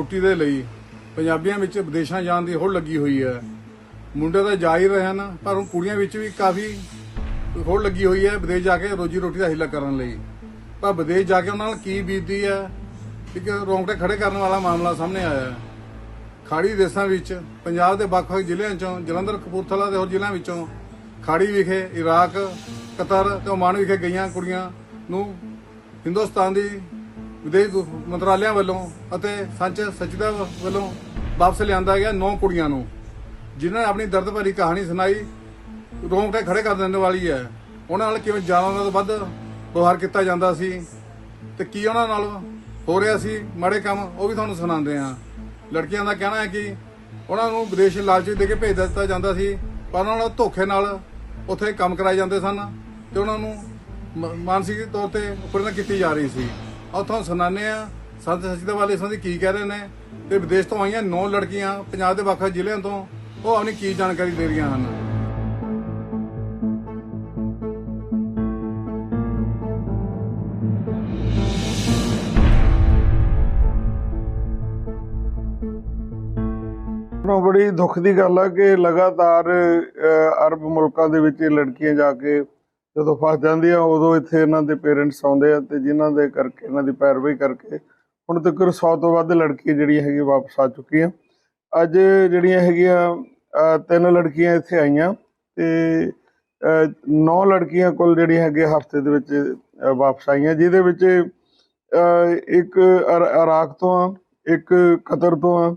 ਰੋਟੀ ਦੇ ਲਈ ਪੰਜਾਬੀਆਂ ਵਿੱਚ ਵਿਦੇਸ਼ਾਂ ਜਾਣ ਦੀ ਹੋੜ ਲੱਗੀ ਹੋਈ ਹੈ। ਮੁੰਡੇ ਤਾਂ ਜਾ ਹੀ ਰਹੇ ਹਨ, ਪਰ ਹੁਣ ਕੁੜੀਆਂ ਵਿੱਚ ਵੀ ਕਾਫੀ ਹੋੜ ਲੱਗੀ ਹੋਈ ਹੈ ਵਿਦੇਸ਼ ਜਾ ਕੇ ਰੋਜੀ ਰੋਟੀ ਦਾ ਹਿੱਲਾ ਕਰਨ ਲਈ। ਪਰ ਵਿਦੇਸ਼ ਜਾ ਕੇ ਉਹਨਾਂ ਨਾਲ ਕੀ ਬੀਤਦੀ ਹੈ, ਇੱਕ ਰੋਂਗਟੇ ਖੜੇ ਕਰਨ ਵਾਲਾ ਮਾਮਲਾ ਸਾਹਮਣੇ ਆਇਆ ਹੈ। ਖਾੜੀ ਦੇਸ਼ਾਂ ਵਿੱਚ, ਪੰਜਾਬ ਦੇ ਵੱਖ-ਵੱਖ ਜ਼ਿਲ੍ਹਿਆਂ ਚੋਂ, ਜਲੰਧਰ, ਕਪੂਰਥਲਾ ਦੇ ਹੋਰ ਜ਼ਿਲ੍ਹਿਆਂ ਵਿੱਚੋਂ ਖਾੜੀ ਵਿਖੇ ਇਰਾਕ, ਕਤਰ ਤੇ ਓਮਾਨ ਵਿਖੇ ਗਈਆਂ ਕੁੜੀਆਂ ਨੂੰ ਹਿੰਦੁਸਤਾਨ ਦੀ ਵਿਦੇਸ਼ ਮੰਤਰਾਲਿਆਂ ਵੱਲੋਂ ਅਤੇ ਸੰਚ ਸਚਿਦਾ ਵੱਲੋਂ ਵਾਪਸ ਲਿਆਂਦਾ ਗਿਆ ਨੌ ਕੁੜੀਆਂ ਨੂੰ, ਜਿਨ੍ਹਾਂ ਨੇ ਆਪਣੀ ਦਰਦ ਭਰੀ ਕਹਾਣੀ ਸੁਣਾਈ, ਰੋਂਗਟੇ ਖੜੇ ਕਰ ਦੇਣ ਵਾਲੀ ਹੈ। ਉਹਨਾਂ ਨਾਲ ਕਿਵੇਂ ਜਾਨਾਂ ਤੋਂ ਵੱਧ ਵਿਵਹਾਰ ਕੀਤਾ ਜਾਂਦਾ ਸੀ ਤੇ ਕੀ ਉਹਨਾਂ ਨਾਲ ਹੋ ਰਿਹਾ ਸੀ, ਮਾੜੇ ਕੰਮ ਉਹ ਵੀ ਤੁਹਾਨੂੰ ਸੁਣਾਉਂਦੇ ਹਾਂ। ਲੜਕੀਆਂ ਦਾ ਕਹਿਣਾ ਹੈ ਕਿ ਉਹਨਾਂ ਨੂੰ ਵਿਦੇਸ਼ ਲਾਲਚ ਦੇ ਕੇ ਭੇਜ ਦਿੱਤਾ ਜਾਂਦਾ ਸੀ, ਪਰ ਉਹਨਾਂ ਨਾਲ ਧੋਖੇ ਨਾਲ ਉੱਥੇ ਕੰਮ ਕਰਾਏ ਜਾਂਦੇ ਸਨ ਤੇ ਉਹਨਾਂ ਨੂੰ ਮ- ਮਾਨਸਿਕ ਤੌਰ ਤੇ ਉਪਰਨਾ ਕੀਤੀ ਜਾ ਰਹੀ ਸੀ। ਉੱਥੋਂ ਸੁਣਾਉਂਦੇ ਆ ਸੰਤ ਸਚਿਦਾ ਵਾਲੇ ਇਸ ਕੀ ਕਹਿ ਰਹੇ ਨੇ? ਤੇ ਵਿਦੇਸ਼ ਤੋਂ ਆਈਆਂ ਨੌ ਲੜਕੀਆਂ ਪੰਜਾਬ ਦੇ ਵੱਖ-ਵੱਖ ਜ਼ਿਲ੍ਹਿਆਂ ਤੋਂ, ਉਹ ਆਪਣੀ ਕੀ ਜਾਣਕਾਰੀ ਦੇ ਰਹੀਆਂ ਹਨ? ਨੂੰ ਬੜੀ ਦੁੱਖ ਦੀ ਗੱਲ ਆ ਕਿ ਲਗਾਤਾਰ ਅਰਬ ਮੁਲਕਾਂ ਦੇ ਵਿੱਚ ਇਹ ਲੜਕੀਆਂ ਜਾ ਕੇ ਜਦੋਂ ਫਸ ਜਾਂਦੀ ਆ, ਉਦੋਂ ਇੱਥੇ ਇਹਨਾਂ ਦੇ ਪੇਰੈਂਟਸ ਆਉਂਦੇ ਆ ਤੇ ਜਿਨ੍ਹਾਂ ਦੇ ਕਰਕੇ, ਇਹਨਾਂ ਦੀ ਪੈਰਵਾਈ ਕਰਕੇ ਹੁਣ ਤੱਕ 100 ਤੋਂ ਵੱਧ ਲੜਕੀ ਜਿਹੜੀਆਂ ਹੈਗੀ ਵਾਪਸ ਆ ਚੁੱਕੀ ਆ ਅੱਜ ਜਿਹੜੀਆਂ ਹੈਗੀਆਂ ਤਿੰਨ ਲੜਕੀਆਂ ਇੱਥੇ ਆਈਆਂ ਤੇ ਨੌ ਲੜਕੀਆਂ ਕੋਲ ਜਿਹੜੀਆਂ ਹੈਗੇ ਹਫ਼ਤੇ ਦੇ ਵਿੱਚ ਵਾਪਸ ਆਈਆਂ, ਜਿਹਦੇ ਵਿੱਚ ਇੱਕ ਇਰ- ਇਰਾਕ ਤੋਂ ਆ, ਇੱਕ ਕਤਰ ਤੋਂ ਆ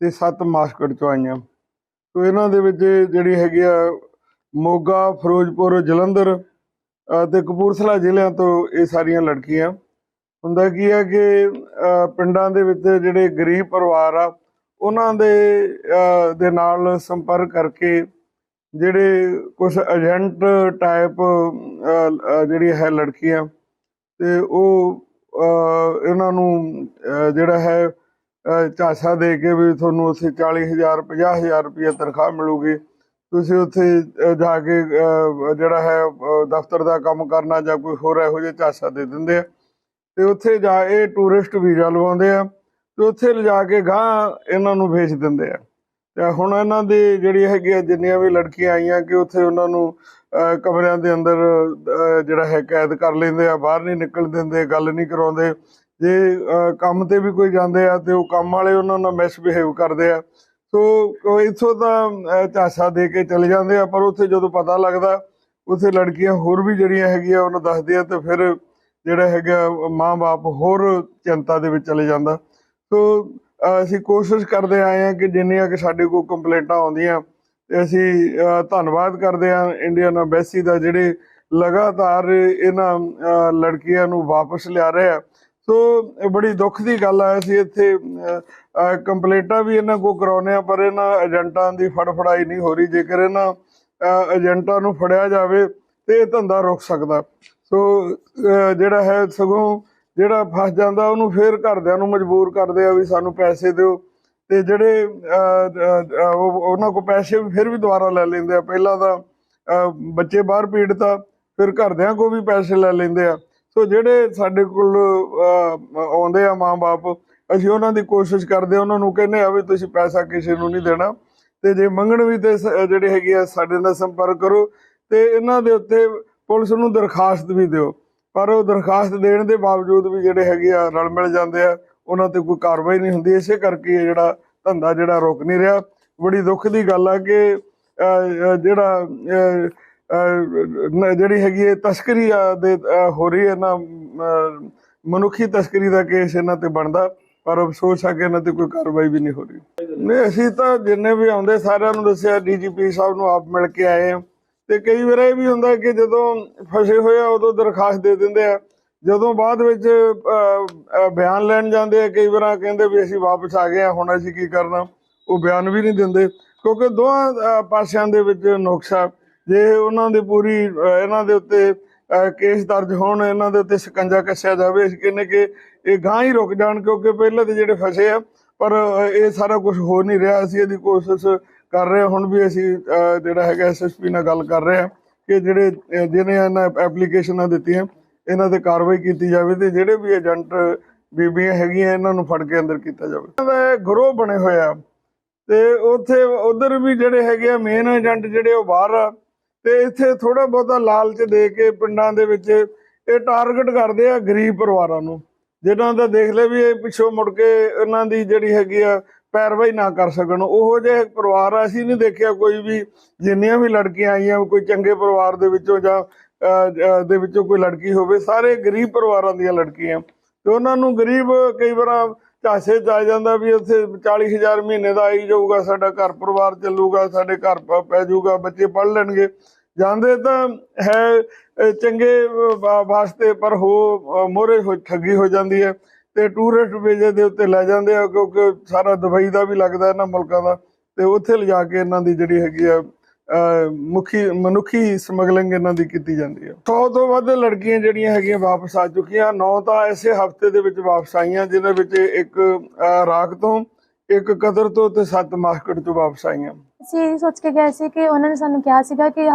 ਤੇ ਸੱਤ ਮਾਸਕਟ ਚੋਂ ਆਈਆਂ। ਤੋ ਇਹਨਾਂ ਦੇ ਵਿੱਚ ਜਿਹੜੀ ਹੈਗੀ ਆ ਮੋਗਾ, ਫਿਰੋਜ਼ਪੁਰ, ਜਲੰਧਰ ਤੇ ਕਪੂਰਥਲਾ ਜ਼ਿਲ੍ਹਿਆਂ ਤੋਂ ਇਹ ਸਾਰੀਆਂ ਲੜਕੀਆਂ। ਹੁੰਦਾ ਕੀ ਹੈ ਕਿ ਪਿੰਡਾਂ ਦੇ ਵਿੱਚ ਜਿਹੜੇ ਗਰੀਬ ਪਰਿਵਾਰ ਆ, ਉਹਨਾਂ ਦੇ ਦੇ ਨਾਲ ਸੰਪਰਕ ਕਰਕੇ ਜਿਹੜੇ ਕੁਝ ਏਜੰਟ ਟਾਈਪ ਜਿਹੜੀ ਹੈ ਲੜਕੀਆਂ, ਤੇ ਉਹ ਇਹਨਾਂ ਨੂੰ ਜਿਹੜਾ ਹੈ ਝਾਸਾ ਦੇ ਕੇ ਵੀ ਤੁਹਾਨੂੰ ਉੱਥੇ 40000 50000 ਰੁਪਏ ਤਨਖਾਹ ਮਿਲੂਗੀ। ਤੁਸੀਂ ਉੱਥੇ ਜਾ ਕੇ ਜਿਹੜਾ ਹੈ ਦਫ਼ਤਰ ਦਾ ਕੰਮ ਕਰਨਾ ਜਾਂ ਕੋਈ ਹੋਰ ਇਹੋ ਜਿਹਾ ਝਾਸਾ ਦੇ ਦਿੰਦੇ ਆ। ਤੇ ਉੱਥੇ ਜਾ ਇਹ ਟੂਰਿਸਟ ਵੀਜ਼ਾ ਲਵਾਉਂਦੇ ਆ ਤੇ ਉੱਥੇ ਲਿਜਾ ਕੇ ਗਾਂ ਇਹਨਾਂ ਨੂੰ ਵੇਚ ਦਿੰਦੇ ਆ। ਤੇ ਹੁਣ ਇਹਨਾਂ ਦੀ ਜਿਹੜੀ ਹੈਗੀ ਆ, ਜਿੰਨੀਆਂ ਵੀ ਲੜਕੀਆਂ ਆਈਆਂ ਕਿ ਉੱਥੇ ਉਹਨਾਂ ਨੂੰ ਕਮਰਿਆਂ ਦੇ ਅੰਦਰ ਜਿਹੜਾ ਹੈ, ਕੈਦ ਕਰ ਲੈਂਦੇ ਆ, ਬਾਹਰ ਨਹੀਂ ਨਿਕਲ ਦਿੰਦੇ, ਗੱਲ ਨਹੀਂ ਕਰਾਉਂਦੇ। ਜੇ ਕੰਮ ਤੇ ਵੀ ਕੋਈ ਜਾਂਦੇ ਆ ਤੇ ਉਹ ਕੰਮ ਵਾਲੇ ਉਹਨਾਂ ਨਾਲ ਮਿਸਬਿਹੇਵ ਕਰਦੇ ਆ। ਸੋ ਉਹ ਇੱਥੋਂ ਤਾਂ ਝਾਸਾ ਦੇ ਕੇ ਚਲੇ ਜਾਂਦੇ ਆ, ਪਰ ਉੱਥੇ ਜਦੋਂ ਪਤਾ ਲੱਗਦਾ, ਉੱਥੇ ਲੜਕੀਆਂ ਹੋਰ ਵੀ ਜਿਹੜੀਆਂ ਹੈਗੀਆਂ, ਉਹਨੂੰ ਆ, ਤੇ ਫਿਰ ਜਿਹੜਾ ਹੈਗਾ ਮਾਂ-ਬਾਪ ਹੋਰ ਚਿੰਤਾ ਦੇ ਵਿੱਚ ਚਲੇ ਜਾਂਦਾ। ਸੋ ਅਸੀਂ ਕੋਸ਼ਿਸ਼ ਕਰਦੇ ਆਏ ਆ ਕਿ ਜਿੰਨੀਆਂ ਕਿ ਸਾਡੇ ਕੋਲ ਕੰਪਲੇਂਟਾਂ ਆਉਂਦੀਆਂ, ਤੇ ਅਸੀਂ ਧੰਨਵਾਦ ਕਰਦੇ ਆ ਇੰਡੀਅਨ ਐਮਬੈਸੀ ਦਾ, ਜਿਹੜੇ ਲਗਾਤਾਰ ਇਹਨਾਂ ਲੜਕੀਆਂ ਨੂੰ ਵਾਪਸ ਲਿਆ ਰਹੇ ਆ। ਸੋ ਇਹ ਬੜੀ ਦੁੱਖ ਦੀ ਗੱਲ ਆ ਅਸੀਂ ਇੱਥੇ ਅਹ, ਕੰਪਲੇਂਟਾਂ ਵੀ ਇਹਨਾਂ ਕੋ ਕਰਾਉਨੇ ਆ ਪਰ ਇਹਨਾਂ ਏਜੰਟਾਂ ਦੀ ਫੜਫੜਾਈ ਨਹੀਂ ਹੋ ਰਹੀ। ਜੇਕਰ ਇਹਨਾਂ ਏਜੰਟਾਂ ਨੂੰ ਫੜਿਆ ਜਾਵੇ ਤੇ ਇਹ ਧੰਦਾ ਰੁਕ ਸਕਦਾ। ਸੋ ਜਿਹੜਾ ਹੈ ਸਗੋਂ ਜਿਹੜਾ ਫਸ ਜਾਂਦਾ ਉਹਨੂੰ ਫੇਰ ਘਰਦਿਆਂ ਨੂੰ ਮਜਬੂਰ ਕਰਦੇ ਆ ਵੀ ਸਾਨੂੰ ਪੈਸੇ ਦਿਓ। ਤੇ ਜਿਹੜੇ ਉਹਨਾਂ ਕੋ ਪੈਸੇ ਵੀ ਫਿਰ ਵੀ ਦੁਬਾਰਾ ਲੈ ਲੈਂਦੇ ਆ। ਪਹਿਲਾਂ ਤਾਂ ਬੱਚੇ ਬਾਹਰ ਪੀੜਤ ਆ ਫਿਰ ਘਰਦਿਆਂ ਕੋ ਵੀ ਪੈਸੇ ਲੈ ਲੈਂਦੇ ਆ। ਸੋ ਜਿਹੜੇ ਸਾਡੇ ਕੋਲ ਆਉਂਦੇ ਆ ਮਾਂ-ਬਾਪ, ਅਸੀਂ ਉਹਨਾਂ ਦੀ ਕੋਸ਼ਿਸ਼ ਕਰਦੇ ਆ ਉਹਨਾਂ ਨੂੰ ਕਹਿੰਦੇ ਆ ਵੀ ਤੁਸੀਂ ਪੈਸਾ ਕਿਸੇ ਨੂੰ ਨਹੀਂ ਦੇਣਾ। ਤੇ ਜੇ ਮੰਗਣ ਵੀ ਤੇ ਸ- ਜਿਹੜੇ ਹੈਗੇ ਆ, ਸਾਡੇ ਨਾਲ ਸੰਪਰਕ ਕਰੋ ਤੇ ਇਹਨਾਂ ਦੇ ਉੱਤੇ ਪੁਲਿਸ ਨੂੰ ਦਰਖਾਸਤ ਵੀ ਦਿਓ। ਪਰ ਉਹ ਦਰਖਾਸਤ ਦੇਣ ਦੇ ਬਾਵਜੂਦ ਵੀ ਜਿਹੜੇ ਹੈਗੇ ਆ ਰਲ ਮਿਲ ਜਾਂਦੇ ਆ, ਉਹਨਾਂ ਤੇ ਕੋਈ ਕਾਰਵਾਈ ਨਹੀਂ ਹੁੰਦੀ। ਇਸੇ ਕਰਕੇ ਇਹ ਜਿਹੜਾ ਧੰਦਾ ਜਿਹੜਾ ਰੁਕ ਨਹੀਂ ਰਿਹਾ। ਬੜੀ ਦੁੱਖ ਦੀ ਗੱਲ ਆ ਕਿ ਜਿਹੜਾ ਜਿਹੜੀ ਹੈਗੀ ਹੈ ਤਸਕਰੀ ਦੇ ਹੋ ਰਹੀ ਹੈ ਨਾ ਮਨੁੱਖੀ ਤਸਕਰੀ ਦਾ ਕੇਸ ਇਹਨਾਂ ਤੇ ਬਣਦਾ, ਪਰ ਅਫਸੋਸ ਆ ਕਿ ਇਹਨਾਂ ਤੇ ਕੋਈ ਕਾਰਵਾਈ ਵੀ ਨਹੀਂ ਹੋ ਰਹੀ। ਨਹੀਂ, ਅਸੀਂ ਤਾਂ ਜਿੰਨੇ ਵੀ ਆਉਂਦੇ ਸਾਰਿਆਂ ਨੂੰ ਦੱਸਿਆ, ਡੀਜੀਪੀ ਸਾਹਿਬ ਨੂੰ ਆਪ ਮਿਲ ਕੇ ਆਏ ਆ। ਤੇ ਕਈ ਵਾਰ ਇਹ ਵੀ ਹੁੰਦਾ ਕਿ ਜਦੋਂ ਫਸੇ ਹੋਏ ਆ, ਉਦੋਂ ਦਰਖਾਸਤ ਦੇ ਦਿੰਦੇ ਆ। ਜਦੋਂ ਬਾਅਦ ਵਿੱਚ ਬਿਆਨ ਲੈਣ ਜਾਂਦੇ ਆ, ਕਈ ਵਾਰ ਕਹਿੰਦੇ ਵੀ ਅਸੀਂ ਵਾਪਸ ਆ ਗਏ ਆ, ਹੁਣ ਅਸੀਂ ਕੀ ਕਰਨਾ? ਉਹ ਬਿਆਨ ਵੀ ਨਹੀਂ ਦਿੰਦੇ, ਕਿਉਂਕਿ ਦੋਹਾਂ ਪਾਸਿਆਂ ਦੇ ਵਿੱਚ ਨੁਕਸਾ ਜੇ ਉਹਨਾਂ ਦੀ ਪੂਰੀ ਇਹਨਾਂ ਦੇ ਉੱਤੇ ਕੇਸ ਦਰਜ ਹੋਣ, ਇਹਨਾਂ ਦੇ ਉੱਤੇ ਸ਼ਿਕੰਜਾ ਕੱਸਿਆ ਜਾਵੇ, ਅਸੀਂ ਕਹਿੰਦੇ ਕਿ ਇਹ ਗਾਂ ਹੀ ਰੁਕ ਜਾਣ ਕਿਉਂਕਿ ਪਹਿਲਾਂ ਤੇ ਜਿਹੜੇ ਫਸੇ ਆ, ਪਰ ਇਹ ਸਾਰਾ ਕੁਝ ਹੋ ਨਹੀਂ ਰਿਹਾ। ਅਸੀਂ ਇਹਦੀ ਕੋਸ਼ਿਸ਼ ਕਰ ਰਹੇ ਹੁਣ ਵੀ ਅਸੀਂ ਜਿਹੜਾ ਹੈਗਾ ਐਸਐਸਪੀ ਨਾਲ ਗੱਲ ਕਰ ਰਹੇ ਹਾਂ ਕਿ ਜਿਹੜੇ ਜਿਹਨੇ ਇਹਨਾਂ ਐਪਲੀਕੇਸ਼ਨਾਂ ਦਿੱਤੀਆਂ, ਇਹਨਾਂ ਤੇ ਕਾਰਵਾਈ ਕੀਤੀ ਜਾਵੇ ਤੇ ਜਿਹੜੇ ਵੀ ਏਜੰਟ, ਬੀਬੀਆਂ ਹੈਗੀਆਂ, ਇਹਨਾਂ ਨੂੰ ਫੜ ਕੇ ਅੰਦਰ ਕੀਤਾ ਜਾਵੇ। ਇਹਨਾਂ ਦਾ ਗਰੋਹ ਬਣੇ ਹੋਇਆ ਤੇ ਉੱਥੇ ਉਧਰ ਵੀ ਜਿਹੜੇ ਹੈਗੇ ਆ ਮੇਨ ਏਜੰਟ ਜਿਹੜੇ ਉਹ ਬਾਹਰ ਆ ਤੇ ਇੱਥੇ ਥੋੜਾ ਬਹੁਤਾ ਲਾਲਚ ਦੇ ਕੇ ਪਿੰਡਾਂ ਦੇ ਵਿੱਚ ਇਹ ਟਾਰਗੇਟ ਕਰਦੇ ਆ ਗਰੀਬ ਪਰਿਵਾਰਾਂ ਨੂੰ, ਜਿਨ੍ਹਾਂ ਦਾ ਦੇਖ ਲੈ ਵੀ ਇਹ ਪਿੱਛੋਂ ਮੁੜ ਕੇ ਇਹਨਾਂ ਦੀ ਜਿਹੜੀ ਹੈਗੀ ਆ ਪੈਰਵਾਈ ਨਾ ਕਰ ਸਕਣ। ਉਹੋ ਜਿਹੇ ਪਰਿਵਾਰ ਅਸੀਂ ਨਹੀਂ ਦੇਖਿਆ ਕੋਈ ਵੀ ਜਿੰਨੀਆਂ ਵੀ ਲੜਕੀਆਂ ਆਈਆਂ, ਕੋਈ ਚੰਗੇ ਪਰਿਵਾਰ ਦੇ ਵਿੱਚੋਂ ਜਾਂ ਦੇ ਵਿੱਚੋਂ ਕੋਈ ਲੜਕੀ ਹੋਵੇ, ਸਾਰੇ ਗਰੀਬ ਪਰਿਵਾਰਾਂ ਦੀਆਂ ਲੜਕੀਆਂ। ਤੇ ਉਹਨਾਂ ਨੂੰ ਗਰੀਬ ਕਈ ਵਾਰ ਝਾਸੇ ਚ ਆ ਜਾਂਦਾ ਵੀ ਉੱਥੇ 40000 ਮਹੀਨੇ ਦਾ ਆਈ ਜਾਊਗਾ, ਸਾਡਾ ਘਰ ਪਰਿਵਾਰ ਚੱਲੂਗਾ, ਸਾਡੇ ਘਰ ਪ- ਪੈ ਜਾਊਗਾ, ਬੱਚੇ ਪੜ ਲੈਣਗੇ। ਜਾਂਦੇ ਤਾਂ ਹੈ ਚੰਗੇ ਵਾਸਤੇ, ਪਰ ਹੋ ਮੋਰੇ ਹੋ, ਠੱਗੀ ਹੋ ਜਾਂਦੀ ਹੈ ਤੇ ਟੂਰਿਸਟ ਵੀਜ਼ੇ ਦੇ ਉੱਤੇ ਲੈ ਜਾਂਦੇ ਆ, ਕਿਉਂਕਿ ਸਾਰਾ ਦੁਬਈ ਦਾ ਵੀ ਲੱਗਦਾ ਇਹਨਾਂ ਮੁਲਕਾਂ ਦਾ ਤੇ ਉੱਥੇ ਲਿਜਾ ਕੇ ਇਹਨਾਂ ਦੀ ਜਿਹੜੀ ਹੈਗੀ ਆ ਮੁਖੀ ਮਨੁੱਖੀ ਸਮਗਲਿੰਗ ਇਹਨਾਂ ਦੀ ਕੀਤੀ ਜਾਂਦੀ ਹੈ। 100 ਤੋਂ ਵੱਧ ਲੜਕੀਆਂ ਜਿਹੜੀਆਂ ਹੈਗੀਆਂ ਵਾਪਸ ਆ ਚੁੱਕੀਆਂ। ਨੌ ਤਾਂ ਐਸੇ ਹਫ਼ਤੇ ਦੇ ਵਿੱਚ ਵਾਪਸ ਆਈਆਂ ਜਿਨ੍ਹਾਂ ਵਿੱਚ ਇੱਕ ਅਹ, ਤੋਂ ਇੱਕ ਕਦਰ ਤੋਂ ਤੇ ਸੱਤ ਮਾਸਕਟ ਤੋਂ ਵਾਪਸ ਆਈਆਂ। ਅਸੀਂ ਸੋਚ ਕੇ ਗਏ ਸੀ ਕਿ ਉਹਨਾਂ ਨੇ ਸਾਨੂੰ ਕਿਹਾ ਸੀਗਾ ਕਿ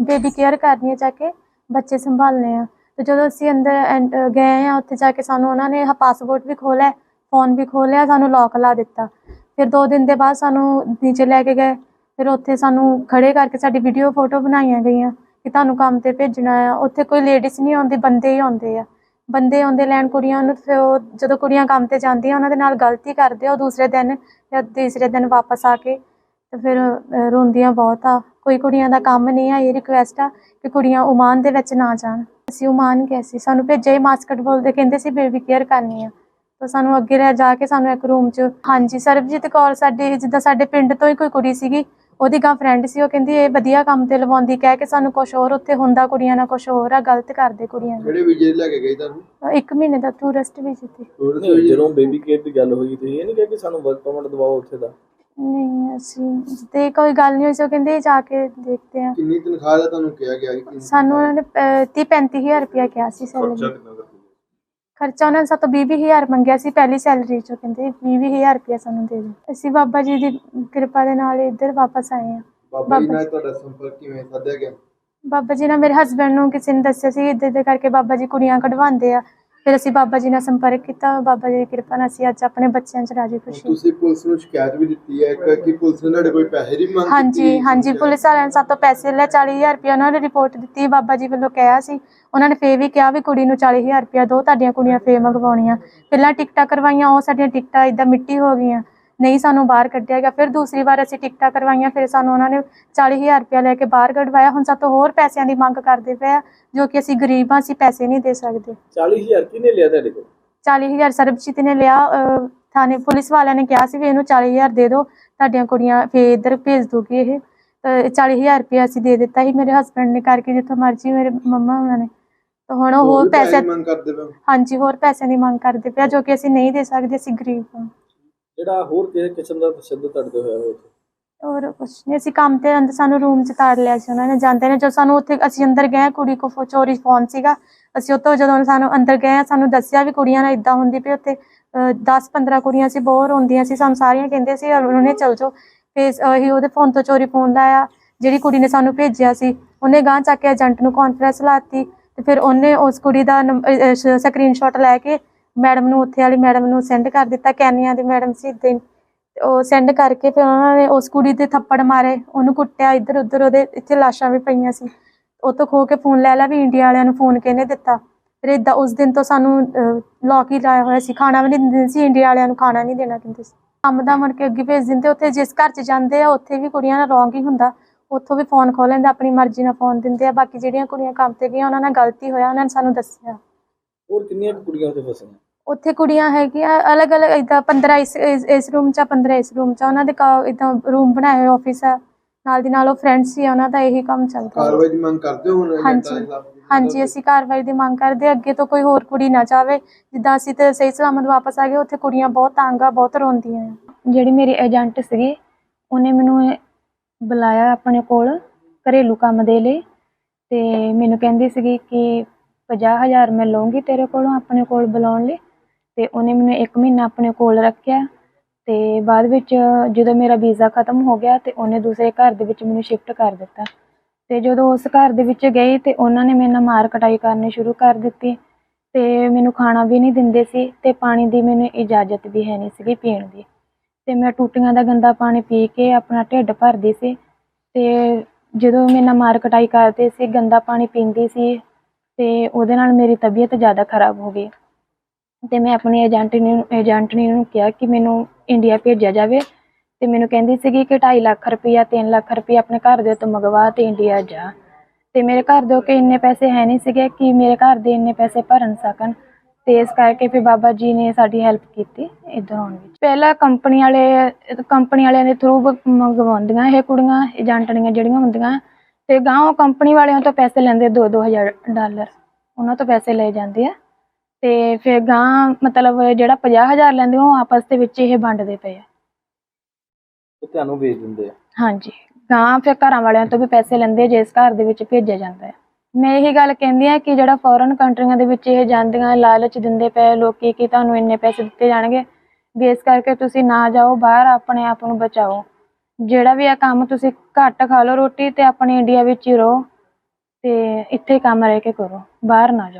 ਬੇਬੀ ਕੇਅਰ ਕਰਨੀ ਹੈ ਜਾ ਕੇ ਬੱਚੇ ਸੰਭਾਲਣੇ ਆ। ਤੇ ਜਦੋਂ ਅਸੀਂ ਅੰਦਰ ਗਏ ਆ ਉੱਥੇ ਜਾ ਕੇ ਸਾਨੂੰ ਉਹਨਾਂ ਨੇ ਪਾਸਪੋਰਟ ਵੀ ਖੋਲਿਆ ਫੋਨ ਵੀ ਖੋਲਿਆ ਸਾਨੂੰ ਲੋਕ ਲਾ ਦਿੱਤਾ। ਫਿਰ ਦੋ ਦਿਨ ਦੇ ਬਾਅਦ ਸਾਨੂੰ ਨੀਚੇ ਲੈ ਕੇ ਗਏ। ਫਿਰ ਉੱਥੇ ਸਾਨੂੰ ਖੜੇ ਕਰਕੇ ਸਾਡੀ ਵੀਡੀਓ ਫੋਟੋ ਬਣਾਈਆਂ ਗਈਆਂ ਕਿ ਤੁਹਾਨੂੰ ਕੰਮ ਤੇ ਭੇਜਣਾ ਆ। ਉੱਥੇ ਕੋਈ ਲੇਡੀਜ਼ ਨਹੀਂ ਆਉਂਦੀ, ਬੰਦੇ ਹੀ ਆਉਂਦੇ ਆ। ਬੰਦੇ ਆਉਂਦੇ ਲੈਣ ਕੁੜੀਆਂ ਨੂੰ ਫਿਰ ਉਹ ਜਦੋਂ ਕੁੜੀਆਂ ਕੰਮ ਤੇ ਜਾਂਦੀਆਂ, ਉਹਨਾਂ ਦੇ ਨਾਲ ਗਲਤੀ ਕਰਦੇ ਆ, ਉਹ ਦੂਸਰੇ ਦਿਨ ਜਾਂ ਤੀਸਰੇ ਦਿਨ ਵਾਪਸ ਆ ਕੇ ਤੇ ਫਿਰ ਰੋਂਦੀਆਂ ਬਹੁਤ ਆ। ਕੋਈ ਕੁੜੀਆਂ ਦਾ ਕੰਮ ਨਹੀਂ ਆ, ਇਹ ਰਿਕੁਐਸਟ ਆ ਕਿ ਕੁੜੀਆਂ ਉਮਾਨ ਦੇ ਵਿੱਚ ਨਾ ਜਾਣ। ਅਸੀਂ ਉਮਾਨ ਗਏ ਸੀ। ਸਾਨੂੰ ਭੇਜਿਆ ਹੀ ਮਾਸਕਟ ਬੋਲਦੇ ਕਹਿੰਦੇ ਸੀ ਬੇਬੀ ਕੇਅਰ ਕਰਨੀ ਆ। ਤਾਂ ਸਾਨੂੰ ਅੱਗੇ ਰਹਿ ਜਾ ਕੇ ਸਾਨੂੰ ਇੱਕ ਰੂਮ 'ਚ, ਹਾਂਜੀ, ਸਰਬਜੀਤ ਕੌਰ ਸਾਡੀ, ਜਿੱਦਾਂ ਸਾਡੇ ਪਿੰਡ ਤੋਂ ਹੀ ਕੋਈ ਕੁੜੀ ਸੀਗੀ ਉਹਦੀ ਗਾਂ ਫਰੈਂਡ ਸੀ ਉਹ ਕਹਿੰਦੀ ਇਹ ਵਧੀਆ ਕੰਮ ਤੇ ਲਵਾਉਂਦੀ ਕਹਿ ਕੇ ਸਾਨੂੰ ਕੁਝ ਹੋਰ ਉੱਥੇ ਹੁੰਦਾ ਕੁੜੀਆਂ ਨਾਲ ਕੁਝ ਹੋਰ ਆ ਗਲਤ ਕਰਦੇ ਕੁੜੀਆਂ ਨਾਲ। ਕਿਹੜੇ ਵੀਜ਼ੇ ਲੈ ਕੇ ਗਏ ਤੁਹਾਨੂੰ ਇੱਕ ਮਹੀਨੇ ਦਾ ਟੂਰਿਸਟ ਵੀ ਸੀ ਨਹੀਂ ਜਦੋਂ ਬੇਬੀ ਕੇਅਰ ਦੀ ਗੱਲ ਹੋਈ ਤੁਸੀਂ ਇਹ ਨਹੀਂ ਕਿਹਾ ਕਿ ਸਾਨੂੰ ਵਰਕ ਪਰਮਿਟ ਦਵਾਓ ਉੱਥੇ ਦਾ? ਨਹੀਂ ਅਸੀਂ ਤੇ ਕੋਈ ਗੱਲ ਨਹੀਂ ਹੋਈ ਸੀ ਉਹ ਕਹਿੰਦੇ ਜਾ ਕੇ ਦੇਖਦੇ ਆ। ਕਿੰਨੀ ਤਨਖਾਹ ਦਾ ਤੁਹਾਨੂੰ ਕਿਹਾ ਗਿਆ ਸੀ? ਕਿੰਨੀ ਸਾਨੂੰ ਉਹਨਾਂ ਨੇ 30 35000 ਰੁਪਇਆ ਕਿਹਾ ਸੀ ਸੈਲਰੀ ਖਰਚਾ ਉਹਨਾਂ ਨੇ ਸਾਤੋਂ 20000 ਮੰਗਿਆ ਸੀ ਪਹਿਲੀ ਸੈਲਰੀ ਚੋਂ ਕਹਿੰਦੇ 20000 ਰੁਪਇਆ ਸਾਨੂੰ ਦੇ ਦਿਓ। ਅਸੀਂ ਬਾਬਾ ਜੀ ਦੀ ਕਿਰਪਾ ਦੇ ਨਾਲ ਇੱਧਰ ਵਾਪਸ ਆਏ ਆ ਬਾਬਾ ਜੀ ਨਾਲ ਤੁਹਾਡਾ ਸੰਪਰਕ ਕਿਵੇਂ ਸਾਧਿਆ ਗਿਆ? ਬਾਬਾ ਜੀ ਨੇ ਮੇਰੇ ਹਸਬੰਡ ਨੂੰ ਕਿਸੇ ਨੇ ਦੱਸਿਆ ਸੀ ਇੱਦਾਂ ਇੱਦਾਂ ਕਰਕੇ ਬਾਬਾ ਜੀ ਕੁੜੀਆਂ ਕਢਵਾਉਂਦੇ ਆ। ਫਿਰ ਅਸੀਂ ਬਾਬਾ ਜੀ ਨਾਲ ਸੰਪਰਕ ਕੀਤਾ ਬਾਬਾ ਜੀ ਦੀ ਕਿਰਪਾ ਨਾਲ ਅਸੀਂ ਅੱਜ ਆਪਣੇ ਬੱਚਿਆਂ 'ਚ ਰਾਜੀ ਖੁਸ਼ੀ ਤੁਸੀਂ ਪੁਲਿਸ ਨੂੰ ਸ਼ਿਕਾਇਤ ਵੀ ਦਿੱਤੀ ਹੈ ਇੱਕ ਕਿ ਪੁਲਿਸ ਨੇ ਤੁਹਾਡੇ ਕੋਈ ਪੈਸੇ ਦੀ ਮੰਗ ਹਾਂਜੀ ਹਾਂਜੀ ਪੁਲਿਸ ਵਾਲਿਆਂ ਨੇ ਸਾਤੋਂ ਪੈਸੇ ਲੈ 40000 ਰੁਪਇਆ ਉਹਨਾਂ ਨੇ ਰਿਪੋਰਟ ਦਿੱਤੀ ਬਾਬਾ ਜੀ ਵੱਲੋਂ ਕਿਹਾ ਸੀ। ਉਹਨਾਂ ਨੇ ਫੇਰ ਵੀ ਕਿਹਾ ਵੀ ਕੁੜੀ ਨੂੰ 40000 ਰੁਪਇਆ ਦੋ ਤੁਹਾਡੀਆਂ ਕੁੜੀਆਂ ਫੇਰ ਮੰਗਵਾਉਣੀਆਂ। ਪਹਿਲਾਂ ਟਿਕਟਾਂ ਕਰਵਾਈਆਂ ਉਹ ਸਾਡੀਆਂ ਟਿਕਟਾਂ ਇਦਾਂ ਮਿੱਟੀ ਹੋ ਗਈਆਂ। ਨਹੀਂ ਸਾਨੂੰ ਬਾਹਰ ਕੱਢਿਆ ਗਿਆ ਫਿਰ ਦੂਸਰੀ ਵਾਰ ਅਸੀਂ ਟਿਕਟਾਂ ਕਰਵਾਈਆਂ ਫਿਰ ਸਾਨੂੰ ਉਹਨਾਂ ਨੇ 40000 ਰੁਪਇਆ ਲੈ ਕੇ ਬਾਹਰ ਕਢਵਾਇਆ। ਹੁਣ ਸਾਤੋਂ ਹੋਰ ਪੈਸਿਆਂ ਦੀ ਮੰਗ ਕਰਦੇ ਪਏ ਆ ਜੋ ਕਿ ਅਸੀਂ ਗਰੀਬ ਹਾਂ ਅਸੀਂ ਪੈਸੇ ਨਹੀਂ ਦੇ ਸਕਦੇ। 40000 ਕਿਹਨੇ ਲਿਆ ਤੁਹਾਡੇ ਕੋਲ? 40000 ਸਰਬਜੀਤ ਨੇ ਲਿਆ ਥਾਣੇ ਪੁਲਿਸ ਵਾਲਿਆਂ ਨੇ ਕਿਹਾ ਸੀ ਵੀ ਇਹਨੂੰ 40000 ਦੇ ਦਿਓ ਤੁਹਾਡੀਆਂ ਕੁੜੀਆਂ ਫੇਰ ਇੱਧਰ ਭੇਜ ਦੂਗੀ ਇਹ। ਤਾਂ 40000 ਰੁਪਇਆ ਅਸੀਂ ਦੇ ਦਿੱਤਾ ਸੀ ਮੇਰੇ ਹਸਬੰਡ ਨੇ ਕਰਕੇ ਜਿੱਥੋਂ ਮਰਜ਼ੀ ਮੇਰੇ ਮੰਮਾ ਉਹਨਾਂ ਨੇ। ਤਾਂ ਹੁਣ ਉਹ ਹੋਰ ਪੈਸੇ? ਹਾਂਜੀ ਹੋਰ ਪੈਸਿਆਂ ਦੀ ਮੰਗ ਕਰਦੇ ਪਿਆ ਜੋ ਕਿ ਅਸੀਂ ਨਹੀਂ ਦੇ ਸਕਦੇ ਅਸੀਂ ਗਰੀਬ ਹਾਂ। ਜਿਹੜਾ ਹੋਰ ਕਿਸੇ ਕਿਸਮ ਦਾ ਤਸ਼ੱਦਦ ਤੁਹਾਡੇ ਹੋਇਆ ਹੋਇਆ ਉੱਥੇ? ਕੁਛ ਨਹੀਂ ਅਸੀਂ ਕੰਮ ਤੇ ਅੰਦਰ ਸਾਨੂੰ ਰੂਮ 'ਚ ਤਾੜ ਲਿਆ ਸੀ, ਉਹਨਾਂ ਨੇ ਜਾਂਦੇ ਨੇ ਜੋ ਸਾਨੂੰ ਉੱਥੇ ਅਸੀਂ ਅੰਦਰ ਗਏ, ਕੁੜੀ ਕੋ ਚੋਰੀ ਫੋਨ ਸੀਗਾ, ਅਸੀਂ ਉੱਥੋਂ ਜਦੋਂ ਸਾਨੂੰ ਅੰਦਰ ਗਏ, ਸਾਨੂੰ ਦੱਸਿਆ ਵੀ ਕੁੜੀਆਂ ਨਾਲ ਇਦਾਂ ਹੁੰਦੀ ਪਈ, ਉੱਥੇ 10-15 ਕੁੜੀਆਂ ਸੀ ਬਹੁਤ ਰੋਂਦੀਆਂ ਸੀ, ਸਾਨੂੰ ਸਾਰੀਆਂ ਕਹਿੰਦੇ ਸੀ ਉਹਨਾਂ ਨੇ ਚਲ ਜਾਓ। ਫਿਰ ਅਸੀਂ ਉਹਦੇ ਫੋਨ ਤੋਂ ਚੋਰੀ ਫੋਨ ਲਾਇਆ, ਜਿਹੜੀ ਕੁੜੀ ਨੇ ਸਾਨੂੰ ਭੇਜਿਆ ਸੀ, ਉਹਨੇ ਗਾਂ ਚੱਕ ਕੇ ਏਜੰਟ ਨੂੰ ਕਾਨਫਰੰਸ ਲਾਤੀ, ਤੇ ਫਿਰ ਉਹਨੇ ਉਸ ਕੁੜੀ ਦਾ ਸਕਰੀਨਸ਼ਾਟ ਲੈ ਕੇ ਮੈਡਮ ਨੂੰ ਉੱਥੇ ਵਾਲੀ ਮੈਡਮ ਨੂੰ ਸੈਂਡ ਕਰ ਦਿੱਤਾ, ਕੈਨੀਆ ਦੀ ਮੈਡਮ ਸੀ ਏਦਾਂ ਹੀ। ਤੇ ਉਹ ਸੈਂਡ ਕਰਕੇ ਫਿਰ ਉਹਨਾਂ ਨੇ ਉਸ ਕੁੜੀ ਦੇ ਥੱਪੜ ਮਾਰੇ, ਉਹਨੂੰ ਕੁੱਟਿਆ ਇੱਧਰ ਉੱਧਰ, ਉਹਦੇ ਇੱਥੇ ਲਾਸ਼ਾਂ ਵੀ ਪਈਆਂ ਸੀ। ਉਹ ਤੋਂ ਖੋ ਕੇ ਫੋਨ ਲੈ ਲਿਆ ਵੀ ਇੰਡੀਆ ਵਾਲਿਆਂ ਨੂੰ ਫੋਨ ਕਿਹਨੇ ਦਿੱਤਾ? ਫਿਰ ਇਦਾਂ ਉਸ ਦਿਨ ਤੋਂ ਸਾਨੂੰ ਲੌਕ ਹੀ ਲਾਇਆ ਹੋਇਆ ਸੀ? ਖਾਣਾ ਵੀ ਨਹੀਂ ਦਿੰਦੇ ਸੀ, ਇੰਡੀਆ ਵਾਲਿਆਂ ਨੂੰ ਖਾਣਾ ਨਹੀਂ ਦੇਣਾ ਕਹਿੰਦੇ ਸੀ। ਕੰਮ ਦਾ ਮੁੜ ਕੇ ਅੱਗੇ ਭੇਜ ਦਿੰਦੇ, ਉੱਥੇ ਜਿਸ ਘਰ 'ਚ ਜਾਂਦੇ ਆ, ਉੱਥੇ ਵੀ ਕੁੜੀਆਂ ਨਾਲ ਰੋਂਗ ਹੀ ਹੁੰਦਾ। ਉੱਥੋਂ ਵੀ ਫੋਨ ਖੋਹ ਲੈਂਦੇ, ਆਪਣੀ ਮਰਜ਼ੀ ਨਾਲ ਫੋਨ ਦਿੰਦੇ ਆ। ਬਾਕੀ ਜਿਹੜੀਆਂ ਕੁੜੀਆਂ ਕੰਮ ਤੇ ਗਈਆਂ, ਉਹਨਾਂ ਨਾਲ ਗਲਤੀ ਹੋਇਆ, ਉਹਨਾਂ ਨੇ ਸਾਨੂੰ ਦੱਸਿਆ। ਹੋਰ ਕਿੰਨੀਆਂ ਕੁ ਕੁੜੀਆਂ ਉੱਥੇ ਫਸੀਆਂ? ਉੱਥੇ ਕੁੜੀਆਂ ਹੈਗੀਆਂ ਅਲੱਗ-ਅਲੱਗ ਇਦਾਂ 15 ਇਸ ਇਸ- ਇਸ ਰੂਮ 'ਚ ਆ 15 ਇਸ ਰੂਮ 'ਚ ਆ। ਉਹਨਾਂ ਦੇ ਇਦਾਂ ਰੂਮ ਬਣਾਏ ਹੋਏ ਆਫਿਸ ਆ। ਨਾਲ ਦੀ ਨਾਲ ਉਹ ਫਰੈਂਡਸ ਹੀ ਆ ਉਹਨਾਂ ਦਾ ਇਹੀ ਕੰਮ ਚੱਲਦਾ। ਕਾਰਵਾਈ ਦੀ ਮੰਗ ਕਰਦੇ ਹੋ ਹੁਣ ਏਜੰਟਾਂ ਹਾਂਜੀ। ਦੇ ਖਿਲਾਫ਼? ਹਾਂਜੀ ਅਸੀਂ ਕਾਰਵਾਈ ਦੀ ਮੰਗ ਕਰਦੇ ਹਾਂ। ਅੱਗੇ ਤੋਂ ਕੋਈ ਹੋਰ ਕੁੜੀ ਨਾ ਜਾਵੇ। ਜਿੱਦਾਂ ਅਸੀਂ ਤੇ ਸਹੀ ਸਲਾਮਤ ਵਾਪਸ ਆ ਗਏ ਉੱਥੇ ਕੁੜੀਆਂ ਬਹੁਤ ਤੰਗ ਆ ਬਹੁਤ ਰੋਂਦੀਆਂ ਆ। ਜਿਹੜੀ ਮੇਰੀ ਏਜੰਟ ਸੀਗੀ ਉਹਨੇ ਮੈਨੂੰ ਇਹ ਬੁਲਾਇਆ ਆਪਣੇ ਕੋਲ ਘਰੇਲੂ ਕੰਮ ਦੇ ਲਈ। ਤੇ ਮੈਨੂੰ ਕਹਿੰਦੀ ਸੀਗੀ ਕਿ 50000 ਮੈਂ ਲਵਾਂਗੀ ਤੇਰੇ ਕੋਲੋਂ, ਆਪਣੇ ਕੋਲ ਬੁਲਾਉਣ ਲਈ। ਤੇ ਉਹਨੇ ਮੈਨੂੰ 1 ਮਹੀਨਾ ਆਪਣੇ ਕੋਲ ਰੱਖਿਆ। ਤੇ ਬਾਅਦ ਵਿੱਚ ਜਦੋਂ ਮੇਰਾ ਵੀਜ਼ਾ ਖਤਮ ਹੋ ਗਿਆ ਤੇ ਉਹਨੇ ਦੂਸਰੇ ਘਰ ਦੇ ਵਿੱਚ ਮੈਨੂੰ ਸ਼ਿਫਟ ਕਰ ਦਿੱਤਾ। ਤੇ ਜਦੋਂ ਉਸ ਘਰ ਦੇ ਵਿੱਚ ਗਈ ਤੇ ਉਹਨਾਂ ਨੇ ਮੇਰੇ ਨਾਲ ਮਾਰ ਕਟਾਈ ਕਰਨੀ ਸ਼ੁਰੂ ਕਰ ਦਿੱਤੀ। ਤੇ ਮੈਨੂੰ ਖਾਣਾ ਵੀ ਨਹੀਂ ਦਿੰਦੇ ਸੀ ਤੇ ਪਾਣੀ ਦੀ ਮੈਨੂੰ ਇਜਾਜ਼ਤ ਵੀ ਹੈ ਨਹੀਂ ਸੀਗੀ ਪੀਣ ਦੀ। ਤੇ ਮੈਂ ਟੂਟੀਆਂ ਦਾ ਗੰਦਾ ਪਾਣੀ ਪੀ ਕੇ ਆਪਣਾ ਢਿੱਡ ਭਰਦੀ ਸੀ। ਤੇ ਜਦੋਂ ਮੇਰੇ ਨਾਲ ਮਾਰ ਕਟਾਈ ਕਰਦੇ ਸੀ, ਗੰਦਾ ਪਾਣੀ ਪੀਂਦੀ ਸੀ ਤੇ ਉਹਦੇ ਨਾਲ ਮੇਰੀ ਤਬੀਅਤ ਜ਼ਿਆਦਾ ਖਰਾਬ ਹੋ ਗਈ। ਤੇ ਮੈਂ ਆਪਣੀ ਏਜੰਟ ਨੂੰ ਏਜੰਟ ਨੂੰ ਕਿਹਾ ਕਿ ਮੈਨੂੰ ਇੰਡੀਆ ਭੇਜਿਆ ਜਾਵੇ ਤੇ ਮੈਨੂੰ ਕਹਿੰਦੀ ਸੀਗੀ ਕਿ 2.5 ਲੱਖ ਰੁਪਈਆ 3 ਲੱਖ ਰੁਪਈਆ ਆਪਣੇ ਘਰ ਦੇ ਤੋਂ ਮੰਗਵਾ ਤੇ ਇੰਡੀਆ ਜਾ। ਤੇ ਮੇਰੇ ਘਰ ਦੇ ਕੇ ਇੰਨੇ ਪੈਸੇ ਹੈ ਨਹੀਂ ਸੀਗੇ ਕਿ ਮੇਰੇ ਘਰ ਦੇ ਇੰਨੇ ਪੈਸੇ ਭਰਨ ਸਕਣ। ਤੇ ਇਸ ਕਰਕੇ ਫਿਰ ਬਾਬਾ ਜੀ ਨੇ ਸਾਡੀ ਹੈਲਪ ਕੀਤੀ ਇੱਧਰ ਆਉਣ ਵਿੱਚ। ਪਹਿਲਾਂ ਕੰਪਨੀ ਵਾਲੇ, ਕੰਪਨੀ ਵਾਲਿਆਂ ਦੇ ਥਰੂ ਮੰਗਵਾਉਂਦੀਆਂ ਇਹ ਕੁੜੀਆਂ ਏਜੰਟਣੀਆਂ ਜਿਹੜੀਆਂ ਹੁੰਦੀਆਂ। ਤੇ ਗਾਂ ਉਹ ਕੰਪਨੀ ਵਾਲਿਆਂ ਤੋਂ ਪੈਸੇ ਲੈਂਦੇ 2-2000 ਡਾਲਰ। ਉਹਨਾਂ ਤੋਂ ਪੈਸੇ ਲਏ ਜਾਂਦੇ ਆ। ਤੇ ਫਿਰ ਗਾਂ ਮਤਲਬ ਜਿਹੜਾ 50000 ਲੈਂਦੇ ਉਹ ਆਪਸ ਦੇ ਵਿੱਚ ਇਹ ਵੰਡਦੇ ਪਏ ਆ। ਤੇ ਤੁਹਾਨੂੰ ਵੇਚ ਦਿੰਦੇ ਆ। ਹਾਂਜੀ। ਗਾਂ ਫਿਰ ਘਰਾਂ ਵਾਲਿਆਂ ਤੋਂ ਵੀ ਪੈਸੇ ਲੈਂਦੇ ਜਿਸ ਘਰ ਦੇ ਵਿੱਚ ਭੇਜਿਆ ਜਾਂਦਾ ਹੈ ਮੈਂ ਇਹੀ ਗੱਲ ਕਹਿੰਦੀ ਆ ਕਿ ਜਿਹੜਾ ਫੋਰਨ ਕੰਟਰੀਆਂ ਦੇ ਵਿੱਚ ਇਹ ਜਾਂਦੀਆਂ ਲਾਲਚ ਦਿੰਦੇ ਪਏ ਲੋਕੀ ਕਿ ਤੁਹਾਨੂੰ ਇੰਨੇ ਪੈਸੇ ਦਿੱਤੇ ਜਾਣਗੇ। ਵੀ ਇਸ ਕਰਕੇ ਤੁਸੀਂ ਨਾ ਜਾਓ ਬਾਹਰ ਆਪਣੇ ਆਪ ਨੂੰ ਬਚਾਓ। ਜਿਹੜਾ ਵੀ ਆ ਕੰਮ ਤੁਸੀਂ ਘੱਟ ਖਾ ਲਓ ਰੋਟੀ ਤੇ ਆਪਣੇ ਇੰਡੀਆ ਵਿੱਚ ਹੀ ਰਹੋ ਤੇ ਇੱਥੇ ਕੰਮ ਰਹਿ ਕੇ ਕਰੋ, ਬਾਹਰ ਨਾ ਜਾਓ।